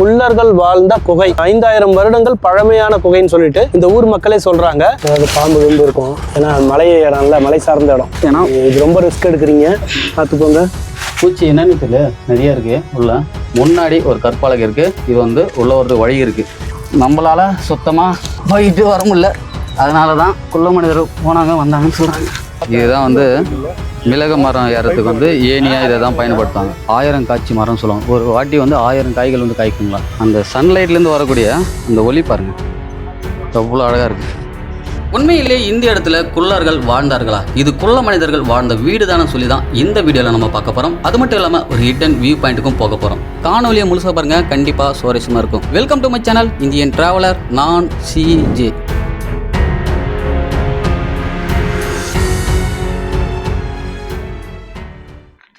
குள்ளர்கள் வாழ்ந்த குகை. ஐந்தாயிரம் வருடங்கள் பழமையான குகைன்னு சொல்லிட்டு இந்த ஊர் மக்களே சொல்றாங்க. அதாவது பாம்பு விம்பு இருக்கும். ஏன்னா மலை இடம்ல மலை சார்ந்த இடம். ஏன்னா இது ரொம்ப ரிஸ்க் எடுக்கிறீங்க. பார்த்துக்கோங்க. பூச்சி என்னன்னு தெரியல. நிறைய இருக்கு உள்ள. முன்னாடி ஒரு கற்பாலகை இருக்கு. இது வந்து உள்ள ஒரு வழி இருக்கு. நம்மளால சுத்தமா போயிட்டு வர முடியல. அதனால தான் குள்ள மனிதர் போனாங்க வந்தாங்கன்னு சொல்றாங்க. இதுதான் வந்து மிளகு மரம் ஏறத்துக்கு வந்து ஏனியாக இதை தான் பயன்படுத்துவாங்க. ஆயிரம் காய்ச்சி மரம் சொல்லுவாங்க. ஒரு வாட்டி வந்து ஆயிரம் காய்கள் வந்து காய்க்குங்களா? அந்த சன்லைட்லேருந்து வரக்கூடிய அந்த ஒளி பாருங்கள் அவ்வளோ அழகாக இருக்குது உண்மையிலே இந்த இடத்துல குள்ளர்கள் வாழ்ந்தார்களா? இது குள்ள மனிதர்கள் வாழ்ந்த வீடு தானே சொல்லி தான் இந்த வீடியோவில் நம்ம பார்க்க போகிறோம் அது மட்டும் இல்லாமல் ஒரு ஹிடன் வியூ பாயிண்ட்டுக்கும் போக போகிறோம் காணொலியை முழுசாக பாருங்கள் கண்டிப்பாக சுவாரஸ்யமாக இருக்கும். Welcome to my channel Indian traveller நான் சிஜே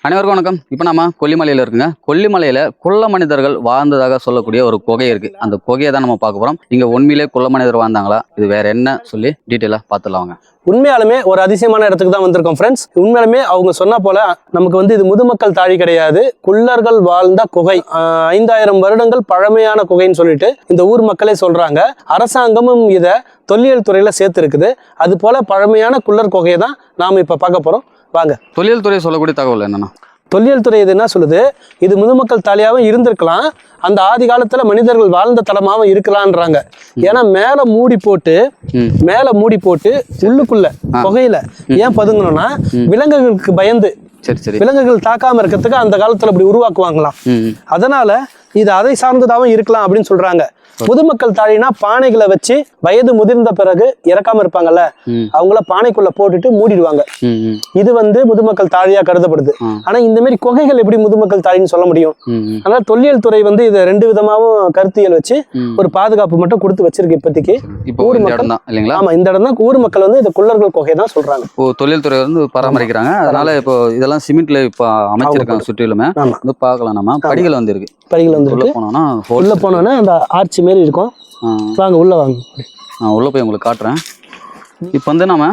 அனைவருக்கும் வணக்கம். இப்போ நம்ம கொல்லிமலையில் இருக்குங்க. கொல்லிமலையில் குள்ள மனிதர்கள் வாழ்ந்ததாக சொல்லக்கூடிய ஒரு குகை இருக்கு. அந்த குகையை தான் நம்ம பார்க்க போகிறோம் இங்கே உண்மையிலே குள்ள மனிதர் வாழ்ந்தாங்களா? இது வேற என்ன சொல்லி டீட்டெயிலாக பார்த்துலாம் வாங்க. உண்மையாலுமே ஒரு அதிசயமான இடத்துக்கு தான் வந்திருக்கோம் ஃப்ரெண்ட்ஸ் உண்மையாலுமே அவங்க சொன்ன போல நமக்கு வந்து இது முதுமக்கள் தாழி கிடையாது. குள்ளர்கள் வாழ்ந்த குகை. ஐந்தாயிரம் வருடங்கள் பழமையான குகைன்னு சொல்லிட்டு இந்த ஊர் மக்களே சொல்றாங்க. அரசாங்கமும் இதை தொல்லியல் துறையில சேர்த்து இருக்குது அது போல பழமையான குள்ளர் குகையை தான் நாம இப்ப பார்க்க போறோம். வாங்க. தொழில் துறை சொல்லக்கூடிய தகவல் என்னன்னா? தொல்லியல் துறை இது என்ன சொல்லுது? இது முதுமக்கள் தாலியாவும் இருந்திருக்கலாம். அந்த ஆதி காலத்துல மனிதர்கள் வாழ்ந்த தலமாவும் இருக்கலான்றாங்க. ஏன்னா மேல மூடி போட்டு மேல மூடி போட்டு உள்ளுக்குள்ள புகையில ஏன் பதுங்கணும்னா விலங்குகளுக்கு பயந்து சரி சரி. விலங்குகள் தாக்காம இருக்கிறதுக்கு அந்த காலத்துல இப்படி உருவாக்குவாங்களாம். அதனால இது அதை சார்ந்ததாகவும் இருக்கலாம் அப்படின்னு சொல்றாங்க. முதுமக்கள் தாழினா பானைகளை வச்சு வயது முதிர்ந்த பிறகு இறக்காம இருப்பாங்கல்ல. அவங்கள பானைக்குள்ள போட்டுட்டு மூடிடுவாங்க. இது வந்து முதுமக்கள் தாழியா கருதப்படுது. ஆனா இந்த மாதிரி குகைகள் எப்படி முதுமக்கள் தாழின்னு சொல்ல முடியும்? அதனால தொல்லியல் துறை வந்து இதை ரெண்டு விதமாவும் கருத்தியல் வச்சு. ஒரு பாதுகாப்பு மட்டும் கொடுத்து வச்சிருக்கு இப்போதைக்கு. இப்போ ஊர் மக்கள் இல்லைங்களா? ஆமா இந்த இடம் தான் ஊர் மக்கள் வந்து இந்த குள்ளர்கள் குகை தான் சொல்றாங்க. இப்போ தொழில் துறை வந்து பராமரிக்கிறாங்க. அதனால இப்போ இதெல்லாம் சிமெண்ட்ல இப்போ அமைச்சிருக்காங்க சுற்றிலுமே. பார்க்கலாம் நம்ம. படிகள் வந்து இருக்கு படிகள் வந்து உள்ள போனோம்னா உள்ள அந்த ஆர்ச்சி மாரி இருக்கும். வாங்க உள்ள வாங்க. நான் உள்ள போய் உங்களுக்கு காட்டுறேன். இப்போ வந்து நம்ம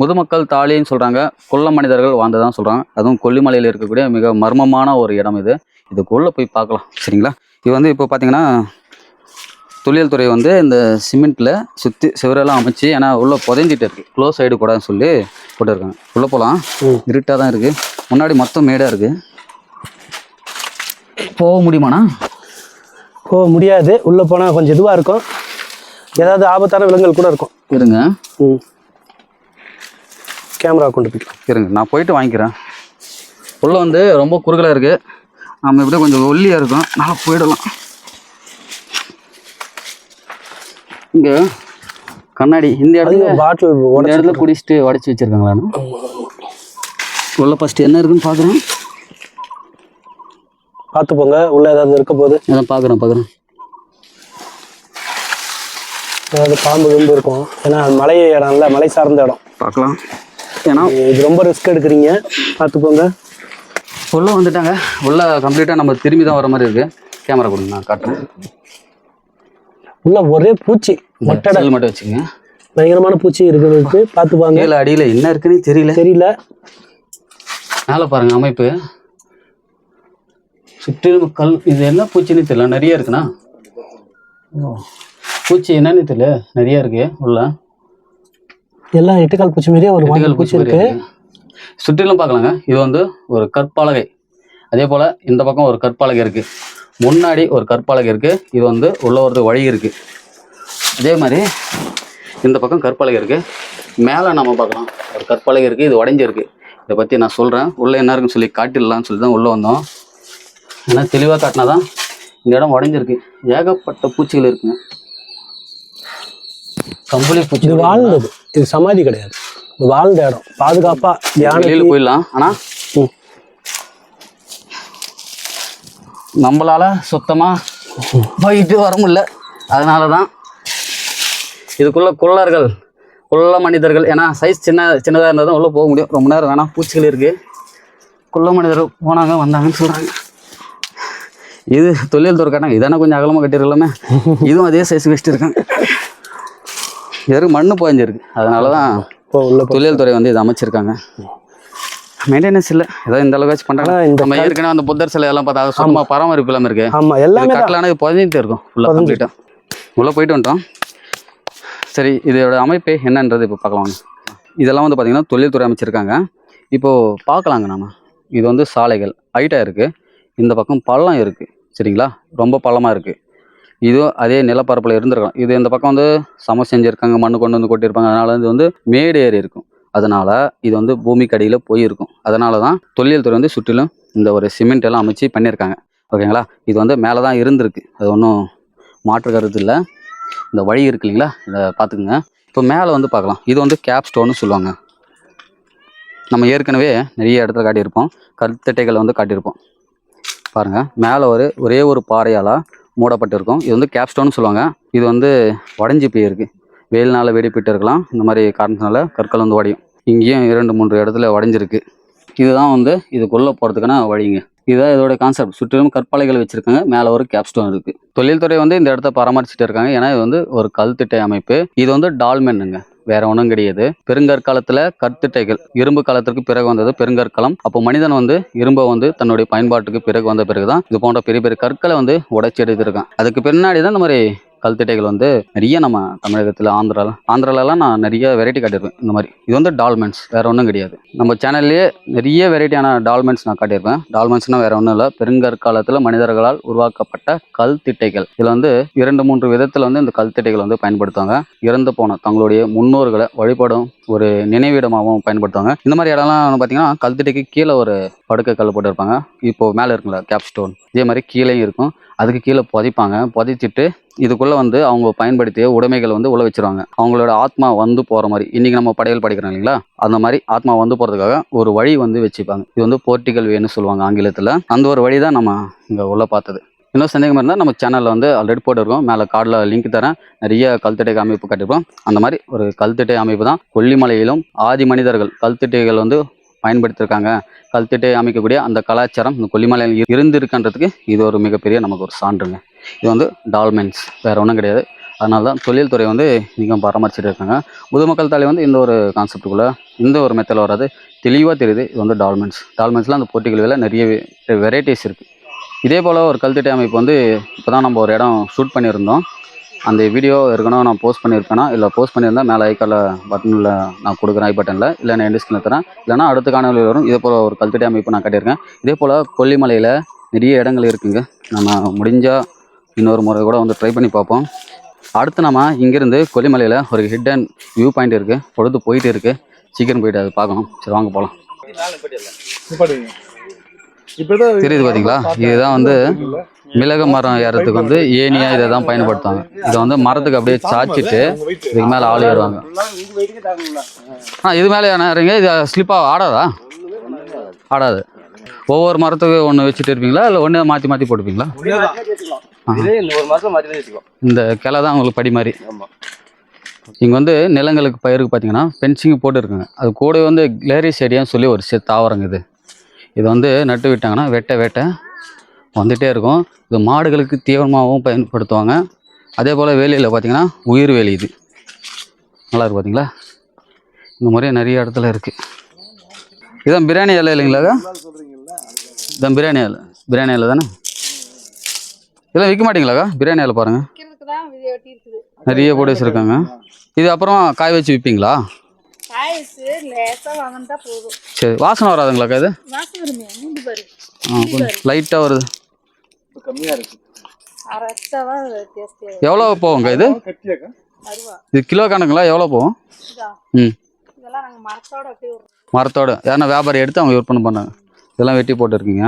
முதுமக்கள் தாழின்னு சொல்றாங்க. கொல்ல மனிதர்கள் வாழ்ந்ததான் சொல்றாங்க. அதுவும் கொல்லிமலையில் இருக்கக்கூடிய மிக மர்மமான ஒரு இடம் இது. இதுக்குள்ள போய் பார்க்கலாம். சரிங்களா? இது வந்து இப்போ பார்த்தீங்கன்னா தொழில் துறை வந்து இந்த சிமெண்ட்ல சுற்றி சிவரெல்லாம் அமைச்சு ஏன்னா உள்ள புதைஞ்சிட்டு இருக்கு. க்ளோஸ் சைடு கூடாதுன்னு சொல்லி போட்டுருக்காங்க. உள்ள போகலாம். இருட்டாக தான் இருக்கு. முன்னாடி மொத்தம் மேடாக இருக்கு. போக முடியுமாண்ணா? போக முடியாது. உள்ள போனா கொஞ்சம் இதுவா இருக்கும். ஏதாவது ஆபத்தான விலங்குகள் கூட இருக்கும். இருங்க. ம். கேமரா கொண்டு போய்க்கலாம் இருங்க நான் போயிட்டு வாங்கிக்கிறேன். உள்ள வந்து ரொம்ப குறுகலாக இருக்கு. நம்ம இப்படியே கொஞ்சம் ஒல்லியாக இருக்கும். நல்லா போயிடலாம். இங்கே கண்ணாடி இந்த இடத்துல பாட்டில் இந்த இடத்துல குடிச்சிட்டு உடச்சி வச்சிருக்காங்களான்னு உள்ள ஃபர்ஸ்ட் என்ன இருக்குன்னு பார்க்குறேன் பார்த்து போங்க உள்ள ஏதாவது இருக்க போகுது? அதான் பார்க்குறேன் பார்க்குறேன். ஏதாவது பாம்பு விம்பு இருக்கும். ஏன்னா மலை இடம்ல மலை சார்ந்த இடம். பார்க்கலாம். ஏன்னா இது ரொம்ப ரிஸ்க் எடுக்கிறீங்க. பார்த்து போங்க உள்ள வந்துட்டாங்க. உள்ள கம்ப்ளீட்டாக நம்ம திரும்பி தான் வர மாதிரி இருக்கு. கேமரா கொடுங்க நான் காட்டுறேன். உள்ள ஒரே பூச்சி மொட்டடை செல் மட்டும் வச்சுக்கோங்க. பயங்கரமான பூச்சி இருக்குது பார்த்து பாங்க கீழே அடியில் என்ன இருக்குன்னு தெரியல. தெரியல. மேலே பாருங்க அமைப்பு. சுற்றிலும் கல் இது என்ன பூச்சின்னு தெரியல. நிறைய இருக்குண்ணா. பூச்சி என்னன்னு தெரியல. நிறைய இருக்கு உள்ள. எல்லாம் எட்டுக்கால் பூச்சி மாதிரியே ஒரு வெட்டிகள் பூச்சி இருக்கு. சுற்றிலும் பார்க்கலாங்க. இது வந்து ஒரு கற்பலகை. அதே போல இந்த பக்கம் ஒரு கற்பலகை இருக்கு. முன்னாடி ஒரு கற்பலகை இருக்கு. இது வந்து உள்ள ஒரு வழி இருக்கு. அதே மாதிரி இந்த பக்கம் கற்பலகை இருக்கு. மேலே நம்ம பார்க்கலாம். ஒரு கற்பலகை இருக்கு. இது உடைஞ்சிருக்கு. இதை பற்றி நான் சொல்கிறேன் உள்ளே என்ன இருக்குன்னு சொல்லி காட்டிடலாம்னு சொல்லி தான் உள்ளே வந்தோம். ஏன்னா தெளிவாக காட்டினாதான் இந்த இடம் உடைஞ்சிருக்கு. ஏகப்பட்ட பூச்சிகள் இருக்குங்க. கம்பளி பூச்சி இது வாழ்ந்தது. இது சமாதி கிடையாது. இது வாழ்ந்த இடம். பாதுகாப்பா வெளியில் தியானம் போயிடலாம். ஆனால். நம்மளால சுத்தமாக போயிட்டு வர முடியல. அதனால தான் இதுக்குள்ள குள்ளர்கள் குள்ள மனிதர்கள் ஏன்னா சைஸ் சின்ன சின்னதாக இருந்தால் தான் உள்ளே போக முடியும். ரொம்ப நேரம் வேணாம். பூச்சிகள் இருக்குது குள்ள மனிதர்கள் போனாங்க வந்தாங்கன்னு சொல்கிறாங்க இது தொழில் துறை கட்டாங்க இதானே கொஞ்சம் அகலமாக கட்டிருக்கலாமே இதுவும் அதே சைஸ் வச்சுட்டு வெறும் மண்ணு பாய்ஞ்சிருக்கு அதனால தான் உள்ள தொழில் துறை வந்து இதை அமைச்சிருக்காங்க. மெயின்டெனன்ஸ் இல்லை. ஏதோ இந்த அளவுக்கு பண்ணுறாங்க இந்த நம்ம ஏற்கனவே அந்த புத்தர் சிலை எல்லாம் பார்த்தா சும்மா பராமரிப்பு இல்லாமல் இருக்கு. ஆமா எல்லாமே கட்டலான புதஞ்சிட்டு இருக்கும். ஃபுல்லாக புதைஞ்சிட்டு. கம்ப்ளீட்டாக உள்ளே போயிட்டு வந்துட்டோம். சரி இதோட அமைப்பு என்னன்றது இப்போ பார்க்கலாம். இதெல்லாம் வந்து பார்த்தீங்கன்னா தொழில்துறை அமைச்சிருக்காங்க. இப்போது பார்க்கலாங்க நாம. இது வந்து சாலைகள். ஹைட்டாக இருக்குது இந்த பக்கம் பள்ளம் இருக்குது சரிங்களா? ரொம்ப பள்ளமாக இருக்குது இதுவும் அதே நிலப்பரப்பில் இருந்திருக்கலாம் இது இந்த பக்கம் வந்து சம செஞ்சுருக்காங்க மண்ணு கொண்டு வந்து கொட்டியிருப்பாங்க. அதனால இது வந்து மேடு ஏறி இருக்கும். அதனால் இது வந்து பூமிக்கு அடியில் போயிருக்கும். அதனால தான் தொல்லியல் துறை வந்து சுற்றிலும் இந்த ஒரு சிமெண்ட் எல்லாம் அமைச்சு பண்ணியிருக்காங்க. ஓகேங்களா? இது வந்து மேலே தான் இருந்திருக்கு. அது ஒன்றும் மாற்று கருத்து இல்லை. இந்த வழி இருக்கு இல்லைங்களா? இதை பார்த்துக்குங்க இப்போ மேலே வந்து பார்க்கலாம் இது வந்து கேப் ஸ்டோன்னு சொல்லுவாங்க. நம்ம ஏற்கனவே நிறைய இடத்துல காட்டியிருப்போம். கருத்தட்டைகளை வந்து காட்டியிருப்போம். பாருங்கள் மேலே ஒரு ஒரே ஒரு பாறையால் மூடப்பட்டிருக்கும். இது வந்து கேப்ஸ்டோன்னு சொல்லுவாங்க. இது வந்து உடஞ்சி போயிருக்கு வெயில்னால் வெடிப்பிட்டு இருக்கலாம். இந்த மாதிரி காரணத்தினால கற்கள் வந்து உடையும் இங்கேயும் இரண்டு மூன்று இடத்துல உடஞ்சிருக்கு இதுதான் வந்து இதுக்குள்ளே போகிறதுக்கான வழிங்க. இதுதான் இதோட கான்செப்ட் சுற்றிலும் கற்பாலைகள் வச்சிருக்காங்க. மேலே ஒரு கேப்ஸ்டோன் இருக்குது தொழில்துறை வந்து இந்த இடத்த பராமரிச்சுட்டு இருக்காங்க. ஏன்னா இது வந்து ஒரு கல்திட்டை அமைப்பு. இது வந்து டால்மென்னுங்க. வேற ஒன்றும் கிடையாது. பெருங்கற்காலத்துல கற்திட்டைகள் இரும்பு காலத்திற்கு பிறகு வந்தது பெருங்கற்காலம். அப்போ மனிதன் வந்து இரும்பை வந்து தன்னுடைய பயன்பாட்டுக்கு பிறகு வந்த பிறகுதான் இது போன்ற பெரிய பெரிய கற்களை வந்து உடைச்சி எடுத்திருக்கான். அதுக்கு பின்னாடி தான் இந்த மாதிரி கல்திட்டைகள் வந்து நிறைய நம்ம தமிழகத்தில் ஆந்திரால ஆந்திராலலாம் நான் நிறைய வெரைட்டி காட்டியிருப்பேன். இந்த மாதிரி. இது வந்து டால்மெண்ட்ஸ் வேற ஒன்றும் கிடையாது. நம்ம சேனல்லையே நிறைய வெரைட்டியான டால்மெண்ட்ஸ் நான் காட்டியிருப்பேன். டால்மெண்ட்ஸ்னால் வேற ஒன்றும் இல்லை. பெருங்கற்காலத்தில் மனிதர்களால் உருவாக்கப்பட்ட கல்திட்டைகள். இதில் வந்து இரண்டு மூன்று விதத்தில் வந்து இந்த கல்திட்டைகள் வந்து பயன்படுத்துவாங்க. இறந்து போன தங்களுடைய முன்னோர்களை வழிபடும் ஒரு நினைவிடமாகவும் பயன்படுத்துவாங்க. இந்த மாதிரி இடம்லாம் பார்த்தீங்கன்னா கல்திட்டைக்கு கீழே ஒரு படுக்கை கல் போட்டிருப்பாங்க. இப்போ மேலே இருக்குங்களா கேப் ஸ்டோன் இதே மாதிரி கீழேயும் இருக்கும். அதுக்கு கீழே புதைப்பாங்க. புதைச்சிட்டு இதுக்குள்ளே வந்து அவங்க பயன்படுத்திய உடைமைகளை வந்து உள்ள வச்சிருவாங்க. அவங்களோட ஆத்மா வந்து போகிற மாதிரி. இன்றைக்கி நம்ம படையல் படிக்கிறோம் இல்லைங்களா? அந்த மாதிரி ஆத்மா வந்து போகிறதுக்காக ஒரு வழி வந்து வச்சுப்பாங்க. இது வந்து போர்ட்டிகல் வேன்னு சொல்லுவாங்க ஆங்கிலத்தில். அந்த ஒரு வழி தான் நம்ம இங்கே உள்ள பார்த்தது. இன்னும் சந்தேகம் இருந்தால் நம்ம சேனலில் வந்து ஆல்ரெடி போட்டிருக்கோம். மேலே கார்டில் லிங்க் தரேன். நிறைய கல்திட்டை அமைப்பு கட்டிருப்போம் அந்த மாதிரி ஒரு கல்திட்டை அமைப்பு தான் கொல்லிமலையிலும் ஆதி மனிதர்கள் கல்திட்டைகள் வந்து பயன்படுத்தியிருக்காங்க கல்திட்டை அமைக்கக்கூடிய அந்த கலாச்சாரம் இந்த கொல்லிமலையில் இருந்திருக்கன்றதுக்கு இது ஒரு மிகப்பெரிய நமக்கு ஒரு சான்றுங்க. இது வந்து டால்மென்ஸ் வேறு ஒன்றும் கிடையாது. அதனால தான் தொழில்துறை வந்து மிகவும் பராமரிச்சுட்டு இருக்காங்க. முதுமக்கள் தலை வந்து இந்த ஒரு கான்செப்டுக்குள்ளே இந்த ஒரு மெத்தடில் வராது தெளிவாக தெரியுது. இது வந்து டால்மென்ஸ். டால்மென்ஸில் அந்த போட்டிகளில் நிறைய வெரைட்டிஸ் இருக்குது இதே போல் ஒரு கல்திட்டை அமைப்பு வந்து இப்போ தான் நம்ம ஒரு இடம் ஷூட் பண்ணியிருந்தோம். அந்த வீடியோ இருக்கணும் நான் போஸ்ட் பண்ணியிருப்பேனா இல்லை போஸ்ட் பண்ணியிருந்தா மேலே ஐக்கால பட்டனில் நான் கொடுக்குறேன் ஐ பட்டனில் இல்லை நான் எண்டிஸ்கில் தரேன். இல்லைனா அடுத்த காணொலியில் வரும். இதே போல் ஒரு கல்திட்டை அமைப்பு நான் கட்டியிருக்கேன். இதே போல் கொல்லிமலையில் நிறைய இடங்கள் இருக்குங்க. நம்ம முடிஞ்சால் இன்னொரு முறை கூட வந்து ட்ரை பண்ணி பார்ப்போம். அடுத்து நம்ம இங்கேருந்து கொல்லிமலையில் ஒரு ஹிடன் வியூ பாயிண்ட் இருக்குது பொழுது போயிட்டு இருக்குது சீக்கிரம் போயிட்டு அது பார்க்கணும். சரி வாங்க போகலாம் தெரியுது பார்த்தீங்களா இதுதான் வந்து மிளகு மரம் ஏறதுக்கு வந்து ஏனியா இதை தான் பயன்படுத்துவாங்க. இதை வந்து மரத்துக்கு அப்படியே சாய்ச்சிட்டு இதுக்கு மேலே ஆள் ஏறுவாங்க. ஆ இது மேலே ஏறுறீங்க இது ஸ்லிப்பாக ஆடாதா? ஆடாது. ஒவ்வொரு மரத்துக்கு ஒன்று வச்சுட்டு இருப்பீங்களா? இல்லை ஒன்றே மாற்றி மாற்றி போட்டுப்பீங்களா? இந்த கிளை தான் உங்களுக்கு படி மாதிரி. இங்கே வந்து நிலங்களுக்கு பயிருக்கு பார்த்தீங்கன்னா பென்சிங் போட்டுருக்குங்க. அது கூட வந்து கிளேரி செடியான்னு சொல்லி ஒரு செ தாவரங்க இது. இது வந்து நட்டு விட்டாங்கன்னா வெட்ட வெட்ட வந்துகிட்டே இருக்கும். இது மாடுகளுக்கு தீவனமாகவும் பயன்படுத்துவாங்க. அதே போல் வேலியில் பார்த்தீங்கன்னா உயிர் வேலி இது. நல்லா இருக்கு பார்த்தீங்களா இந்த மாதிரி நிறைய இடத்துல இருக்குது இதான் பிரியாணி இலை இல்லைங்களா இதான் பிரியாணி இலை. பிரியாணி இலை தானே? இதெல்லாம் விற்க மாட்டீங்களாக்கா? பிரியாணி இலை பாருங்கள் நிறைய போட்டு வச்சுருக்காங்க. இது அப்புறம் காய வச்சு விற்பீங்களா காய்ச்சி லேசாக வளர்ந்தா போதும். சரி வாசனை வராதுங்களாக்கா இது? வாசம் வருமே? மூண்டு பாரு. ஆ கொஞ்சம் லைட்டாக வருது. இப்ப கம்மியா இருக்கு. அரைச்சாவா டேஸ்டி எவ்வளோ போகுங்க இது? இது கிலோ கணக்குங்களா? எவ்வளோ போகும்? ம். இதெல்லாம் நாங்கள் மரத்தோட மரத்தோட. யாருன்னா வியாபாரி எடுத்து அவங்க விற்பனை பண்ணாங்க இதெல்லாம் வெட்டி போட்டுருக்கீங்க.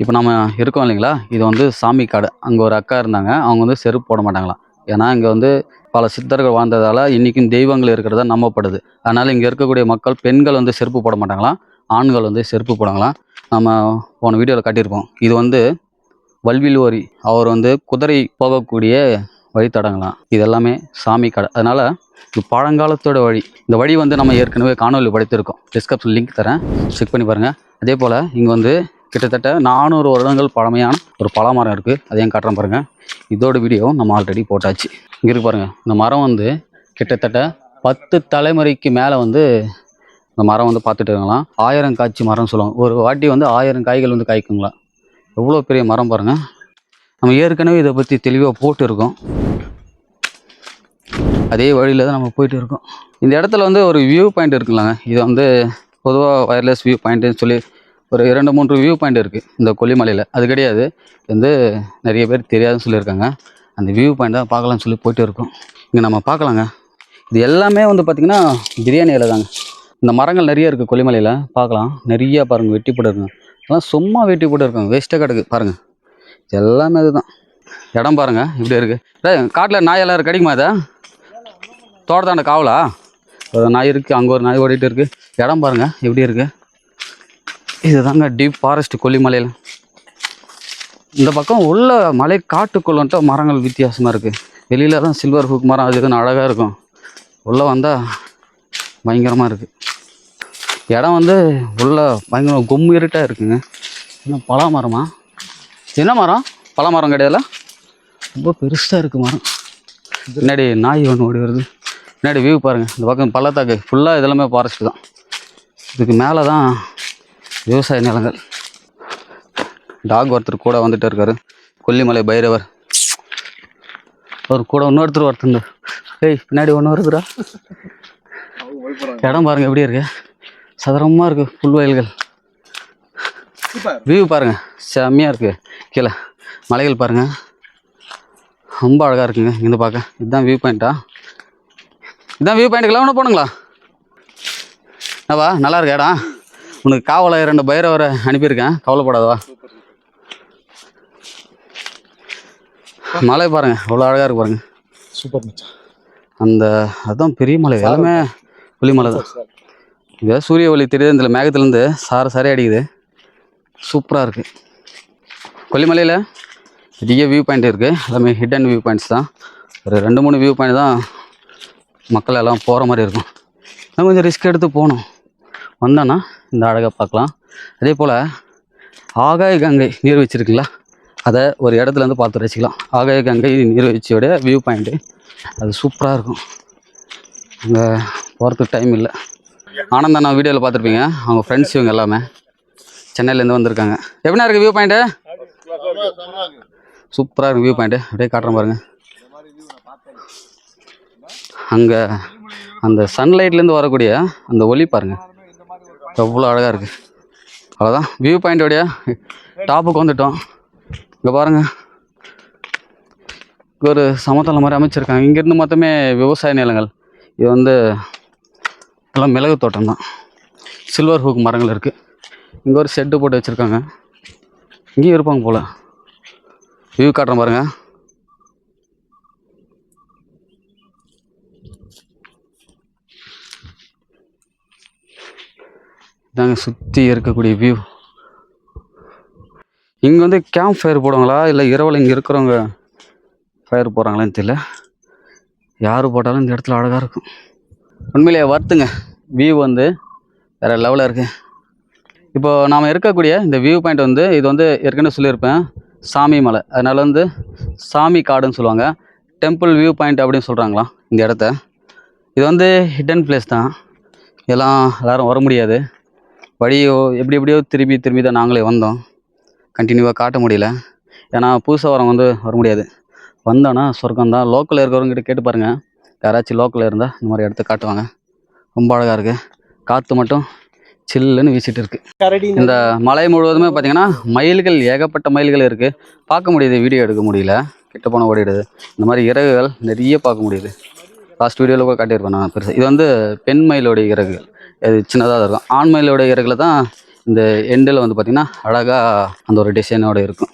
இப்போ நம்ம இருக்கோம் இல்லைங்களா? இது வந்து சாமி காடு. அங்கே ஒரு அக்கா இருந்தாங்க. அவங்க வந்து செருப்பு போட மாட்டாங்களாம். ஏன்னா இங்கே வந்து பல சித்தர்கள் வாழ்ந்ததால் இன்றைக்கும் தெய்வங்கள் இருக்கிறதா நம்பப்படுது. அதனால் இங்கே இருக்கக்கூடிய மக்கள் பெண்கள் வந்து செருப்பு போட மாட்டாங்களாம். ஆண்கள் வந்து செருப்பு போடாங்களாம். நம்ம போன வீடியோவில் காட்டியிருப்போம் இது வந்து வல்வில்வோரி அவர் வந்து குதிரை போகக்கூடிய வழித்தடங்களாம். இது எல்லாமே சாமி கடை. அதனால் இது பழங்காலத்தோட வழி. இந்த வழி வந்து நம்ம ஏற்கனவே காணொலி படைத்திருக்கோம். டிஸ்கிரிப்ஷன் லிங்க் தரேன். செக் பண்ணி பாருங்கள் அதே போல் இங்கே வந்து கிட்டத்தட்ட நானூறு வருடங்கள் பழமையான ஒரு பழமரம் இருக்குது அதையும் காட்டுறேன் பாருங்கள் இதோட வீடியோ நம்ம ஆல்ரெடி போட்டாச்சு. இங்கே இருக்கு பாருங்கள் இந்த மரம் வந்து கிட்டத்தட்ட பத்து தலைமுறைக்கு மேலே வந்து இந்த மரம் வந்து பார்த்துட்டு இருக்கலாம். ஆயிரம் காய்ச்சி மரம் சொல்லுவாங்க. ஒரு வாட்டி வந்து ஆயிரம் காய்கள் வந்து காய்க்குங்களா? எவ்வளோ பெரிய மரம் பாருங்கள் நம்ம ஏற்கனவே இதை பற்றி தெளிவாக போட்டு இருக்கோம் அதே வழியில் தான் நம்ம போயிட்டு இருக்கோம். இந்த இடத்துல வந்து ஒரு வியூ பாயிண்ட் இருக்குல்லங்க. இது வந்து பொதுவாக வயர்லெஸ் வியூ பாயிண்ட்டுன்னு சொல்லி ஒரு இரண்டு மூன்று வியூ பாயிண்ட் இருக்குது இந்த கொல்லிமலையில். அது கிடையாது. வந்து நிறைய பேர் தெரியாதுன்னு சொல்லியிருக்காங்க. அந்த வியூ பாயிண்ட் தான் பார்க்கலாம்னு சொல்லி போயிட்டு இருக்கோம். இங்கே நம்ம பார்க்கலாங்க. இது எல்லாமே வந்து பார்த்திங்கன்னா பிரியாணி இலை தாங்க. இந்த மரங்கள் நிறைய இருக்குது கொல்லிமலையில். பார்க்கலாம். நிறையா பாருங்கள் வெட்டி போட்டு இருக்குங்க இதெல்லாம் சும்மா வெட்டி போட்டு இருக்காங்க வேஸ்ட்டாக கிடக்கு. பாருங்கள் இது எல்லாமே அதுதான். இடம் பாருங்கள் இப்படி இருக்குது காட்டில் நாய் எல்லாம் கிடைக்குமா இதை? தோட்டத்தாண்ட காவலா? ஒரு நாய் இருக்குது அங்கே ஒரு நாய் ஓடிட்டு இருக்குது இடம் பாருங்கள் எப்படி இருக்குது இதுதாங்க டீப் ஃபாரஸ்ட் கொல்லிமலையில். இந்த பக்கம் உள்ள மலை காட்டுக்குள்ளன்ட்டு மரங்கள் வித்தியாசமாக இருக்குது வெளியில் தான் சில்வர் ஹூக் மரம் அது இதுன்னு அழகாக இருக்கும். உள்ளே வந்தால் பயங்கரமாக இருக்குது இடம் வந்து உள்ள பயங்கர கும்மு இருட்டாக இருக்குங்க. என்ன பலா மரமா? என்ன மரம்? பலா மரம் கிடையாதுல? ரொம்ப பெருசாக இருக்குது மரம். பின்னாடி நாய் ஒன்று ஓடி வருது. பின்னாடி வியூ பாருங்கள் இந்த பக்கம் பள்ளத்தாக்கு. ஃபுல்லாக இதெல்லாமே ஃபாரஸ்ட் தான். இதுக்கு மேலே தான் விவசாய நிலங்கள். டாக் ஒருத்தர் கூட வந்துட்டு இருக்காரு. கொல்லிமலை பைரவர். அவர் கூட இன்னொருத்தர் ஒருத்தர் ஏய் பின்னாடி ஒன்று வருதுடா இடம் பாருங்க எப்படி இருக்கு? சதுரமாக இருக்கு புல்வயல்கள் வியூ பாருங்க செம்மையாக இருக்கு. கீழே மலைகள் பாருங்க. ரொம்ப அழகாக இருக்குங்க இங்கேருந்து பார்க்க. இதுதான் வியூ பாயிண்ட்டா இதான் வியூ பாயிண்ட்டுக்கெல்லாம் ஒன்று போனுங்களா என்னவா நல்லா இருக்கு இடம்? உனக்கு காவலை ரெண்டு பைரவரை அனுப்பியிருக்கேன். கவலைப்படாதவா? மலை பாருங்க அவ்வளோ அழகாக இருக்கு பாருங்க. சூப்பர் அந்த அதுதான் பெரிய மலை எல்லாமே புலிமலை தான். இங்கே சூரிய ஒளி தெரியுது இந்த மேகத்துலேருந்து சார சாரே அடிக்குது. சூப்பராக இருக்குது கொல்லிமலையில் பெரிய வியூ பாயிண்ட் இருக்குது எல்லாமே ஹிடன் வியூ பாயிண்ட்ஸ் தான். ஒரு ரெண்டு மூணு வியூ பாயிண்ட் தான் மக்கள் எல்லாம் போகிற மாதிரி இருக்கும். நான் கொஞ்சம் ரிஸ்க் எடுத்து போகணும். வந்தோன்னா இந்த அழகை பார்க்கலாம். அதே போல் ஆகாய கங்கை நீர்வீழ்ச்சி இருக்குல்ல அதை ஒரு இடத்துலேருந்து பார்த்து ரசிக்கலாம். ஆகாய கங்கை நீர்வீழ்ச்சியோட வியூ பாயிண்ட்டு அது சூப்பராக இருக்கும். அங்கே போகிறதுக்கு டைம் இல்லை. ஆனந்தா நான் வீடியோவில் பார்த்துருப்பீங்க. அவங்க ஃப்ரெண்ட்ஸ் இவங்க எல்லாமே. சென்னையிலேருந்து வந்திருக்காங்க. எப்படின்னா இருக்குது வியூ பாயிண்ட்டு சூப்பராக இருக்குது வியூ பாயிண்ட்டு அப்படியே காட்டுறேன் பாருங்கள் அங்கே அந்த சன்லைட்லேருந்து வரக்கூடிய அந்த ஒளி பாருங்கள் எவ்வளோ அழகாக இருக்குது அவ்வளோதான் வியூ பாயிண்டோடைய டாப்புக்கு வந்துட்டோம். இங்கே பாருங்க. ஒரு சமதளம் மாதிரி அமைச்சிருக்காங்க. இங்கேருந்து மொத்தமே விவசாய நிலங்கள். இது வந்து எல்லாம் மிளகு தோட்டம் தான். சில்வர் ஹூக் மரங்கள் இருக்குது இங்கே ஒரு ஷெட்டு போட்டு வச்சுருக்காங்க. இங்கேயும் இருப்பாங்க போல். வியூ காட்டுறேன் பாருங்கள் இதாங்க சுற்றி இருக்கக்கூடிய வியூ இங்கே வந்து கேம்ப் ஃபயர் போடுவாங்களா? இல்லை இரவில் இங்கே இருக்கிறவங்க ஃபயர் போகிறாங்களான்னு தெரியல. யார் போட்டாலும் இந்த இடத்துல அழகாக இருக்கும். உண்மையிலேயே வருத்துங்க வியூ வந்து வேறு லெவலில் இருக்குது இப்போ நாம் இருக்கக்கூடிய இந்த வியூ பாயிண்ட் வந்து இது வந்து ஏற்கனவே சொல்லியிருப்பேன். சாமி மலை. அதனால் வந்து சாமி காடுன்னு சொல்லுவாங்க. டெம்பிள் வியூ பாயிண்ட் அப்படின்னு சொல்கிறாங்களாம் இந்த இடத்த. இது வந்து ஹிடன் பிளேஸ் தான். எல்லாம் எல்லோரும் வர முடியாது. வழியோ எப்படி எப்படியோ திரும்பி திரும்பி தான் நாங்களே வந்தோம். கண்டினியூவாக காட்ட முடியல. ஏன்னா புதுசாக வரவங்க வந்து வர முடியாது. வந்தோன்னா சொர்க்கம் தான். லோக்கலில் இருக்கிறவங்ககிட்ட கேட்டு பாருங்கள் யாராச்சும் லோக்கலில் இருந்தால் இந்த மாதிரி இடத்த காட்டுவாங்க. ரொம்ப அழகாக இருக்குது காற்று மட்டும் சில்லுன்னு வீசிட்டு இருக்கு. கரடி இந்த மலை முழுவதுமே பார்த்தீங்கன்னா மயில்கள் ஏகப்பட்ட மயில்கள் இருக்குது பார்க்க முடியுது வீடியோ எடுக்க முடியல. கிட்ட போன ஓடிடுது. இந்த மாதிரி இறகுகள் நிறைய பார்க்க முடியுது. லாஸ்ட் வீடியோவில் கூட காட்டியிருப்பேன் நான். பெருசாக இது வந்து பெண் மயிலோடைய இறகுகள் இது சின்னதாக இருக்கும். ஆண்மயிலோட இறகுல தான் இந்த எண்டில் வந்து பார்த்திங்கன்னா அழகாக அந்த ஒரு டிசைனோடு இருக்கும்.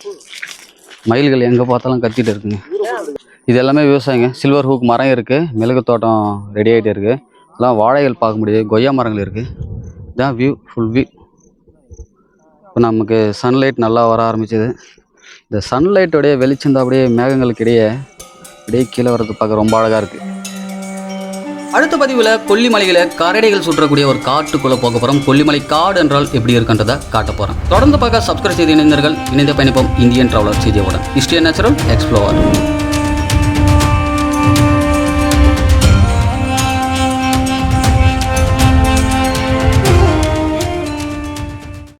மயில்கள் எங்கே பார்த்தாலும் கத்திட்டு இருக்குங்க. இது எல்லாமே விவசாயங்க. சில்வர் ஹூக் மரம் இருக்குது மிளகு தோட்டம் ரெடி ஆகிட்டே இருக்குது எல்லாம் வாழைகள் பார்க்க முடியுது. கொய்யா மரங்கள் இருக்குது இதான் வியூ ஃபுல் வியூ இப்போ நமக்கு சன்லைட் நல்லா வர ஆரம்பிச்சது. இந்த சன்லைட்டோடைய வெளிச்சம் தான் அப்படியே மேகங்களுக்கு இடையே அப்படியே கீழே வரது பார்க்க ரொம்ப அழகாக இருக்குது அடுத்த பதிவில் கொல்லிமலையில கரடைகள் சுற்றக்கூடிய ஒரு காட்டுக்குள்ள போக போகிறோம் கொல்லிமலை காடு என்றால் எப்படி இருக்குன்றதை காட்ட போகிறோம் தொடர்ந்து பார்க்க சப்ஸ்கிரைப் செய்த இணைந்தர்கள் இணைந்த பயணிப்போம் இந்தியன் டிராவலர் செய்தியோட ஹிஸ்டரி நேச்சுரல் எக்ஸ்ப்ளோர்